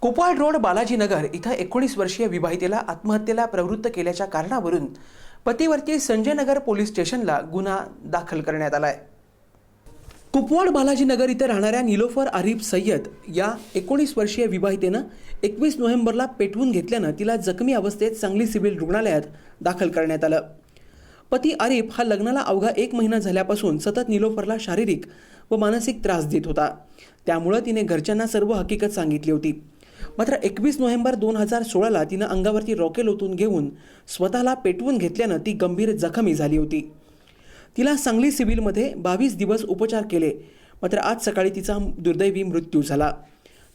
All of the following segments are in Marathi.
कुपवाड रोड बालाजीनगर इथं एकोणीस वर्षीय विवाहितेला आत्महत्येला प्रवृत्त केल्याच्या कारणावरून पतीवरती संजयनगर पोलीस स्टेशनला गुन्हा दाखल करण्यात आलाय. कुपवाड बालाजीनगर इथं राहणाऱ्या निलोफर आरिफ सय्यद या एकोणीस वर्षीय विवाहितेनं एकवीस नोव्हेंबरला पेटवून घेतल्यानं तिला जखमी अवस्थेत सांगली सिव्हिल रुग्णालयात दाखल करण्यात आलं. पती आरिफ हा लग्नाला अवघा एक महिना झाल्यापासून सतत निलोफरला शारीरिक व मानसिक त्रास देत होता. त्यामुळं तिने घरच्यांना सर्व हकीकत सांगितली होती. मात्र एकवीस नोव्हेंबर दोन हजार सोळाला तिनं अंगावरती रॉकेल ओतून घेऊन स्वतःला पेटवून घेतल्यानं ती गंभीर जखमी झाली होती. तिला सांगली सिव्हिलमध्ये बावीस दिवस उपचार केले मात्र आज सकाळी तिचा दुर्दैवी मृत्यू झाला.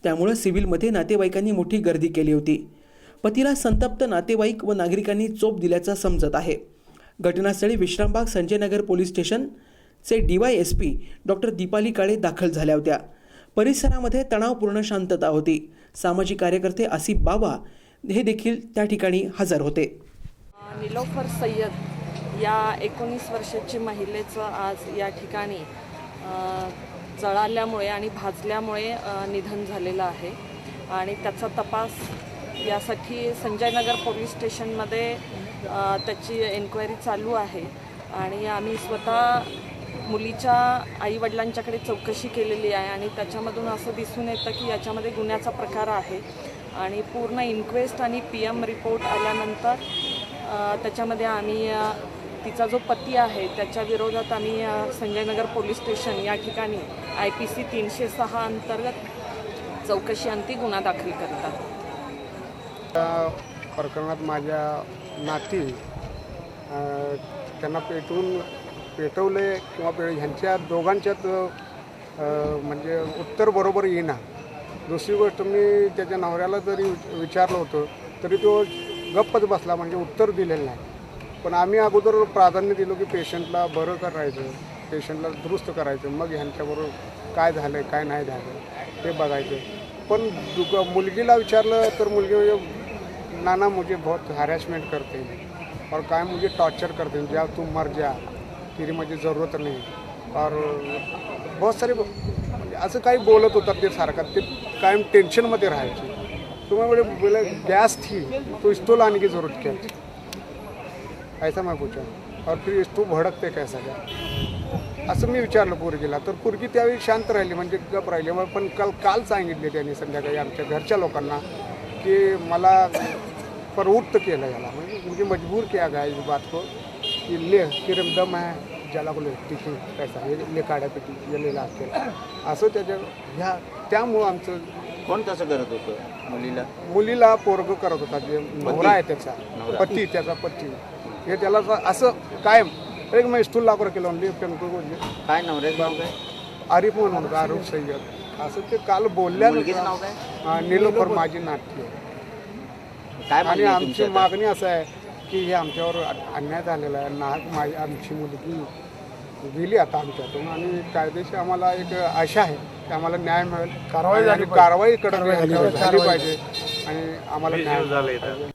त्यामुळं सिव्हिलमध्ये नातेवाईकांनी मोठी गर्दी केली होती. पतीला संतप्त नातेवाईक व नागरिकांनी चोप दिल्याचं समजत आहे. घटनास्थळी विश्रामबाग संजयनगर पोलीस स्टेशनचे D Y S P doctor Deepali Kale दाखल झाल्या होत्या. परिसरामध्ये तणावपूर्ण शांतता होती. सामाजिक कार्यकर्ते आसिफ बाबा हे देखील त्या ठिकाणी हजर होते. निलोफर सय्यद या एकोणीस वर्षाची महिलेचं आज या ठिकाणी जळाल्यामुळे आणि भाजल्यामुळे निधन झालेलं आहे. आणि त्याचा तपास यासाठी संजयनगर पोलीस स्टेशनमध्ये त्याची एन्क्वायरी चालू आहे. आणि आम्ही स्वतः मुलीच्या आईवडिलांच्याकडे चौकशी केलेली आहे आणि त्याच्यामधून असं दिसून येतं की याच्यामध्ये गुन्ह्याचा प्रकार आहे आणि पूर्ण इन्क्वेस्ट आणि पी एम रिपोर्ट आल्यानंतर त्याच्यामध्ये आम्ही तिचा जो पती आहे त्याच्या विरोधात आम्ही संजयनगर पोलीस स्टेशन या ठिकाणी आय पी सी तीनशे सहा अंतर्गत चौकशी अंती गुन्हा दाखल करतात. त्या प्रकरणात माझ्या नाती त्यांना पेटून पेटवले किंवा पे ह्यांच्या दोघांच्यात म्हणजे उत्तर बरोबर येईना. दुसरी गोष्ट मी त्याच्या नवऱ्याला जरी विचारलं होतं तरी तो गप्पच बसला म्हणजे उत्तर दिलेलं नाही. पण आम्ही अगोदर प्राधान्य दिलो की पेशंटला बरं करायचं पेशंटला दुरुस्त करायचं मग ह्यांच्याबरोबर काय झालं काय नाही झालं ते बघायचं. पण दुग मुलगीला विचारलं तर मुलगी म्हणजे नाना मुझे बहुत हॅरॅसमेंट करते और काय मुझे टॉर्चर करते जा तुम मर जा. तेरी ज़रूरत नाही. और बहुत सारे म्हणजे असं काही बोलत होतात ते सारखं ते कायम टेन्शनमध्ये राहायचे. तुम्ही बोले बोले थी तो स्टोव लाने की ज़रूरत क्या थी ऐसा मैं पूछा. और फिर स्टोव भडकते कैसा काय असं मी विचारलं पोरगीला. तर पोरगी त्यावेळी शांत राहिली म्हणजे गप राहिली. मग पण काल काल सांगितले त्यांनी संध्याकाळी आमच्या घरच्या लोकांना की मला प्रवृत्त केलं याला. म्हणजे मुझे मजबूर किया गया इस बात को हो. ले किरम दम है ज्याला बोले तिथे कैसा हे ले काड्या पेटी ये ले लागते असं त्याच्या ह्या त्यामुळं आमचं कोण तसं करत होतं मुलीला? मुलीला पोरग करत होता जे नवरा आहे त्याचा. पती त्याचा पती. हे त्याला असं- कायम एक मग स्टूल लाकर केलं म्हणजे पेनको काय नवऱ्याचं नाव काय? आरिफ म्हणून होता आरिफ सय्यद. असं ते काल हा, निलोफर माझी नाट्य काय आणि आहे आमची? मागणी असं आहे की हे आमच्यावर अन्याय झालेला आहे. नाहक माझी आमची मुलगी गेली आता आमच्यातून आणि कायदेशीर आम्हाला एक आशा आहे की आम्हाला न्याय मिळेल. कारवाई कारवाई कडक झाली पाहिजे. आणि आम्हाला न्याय पाहिजे.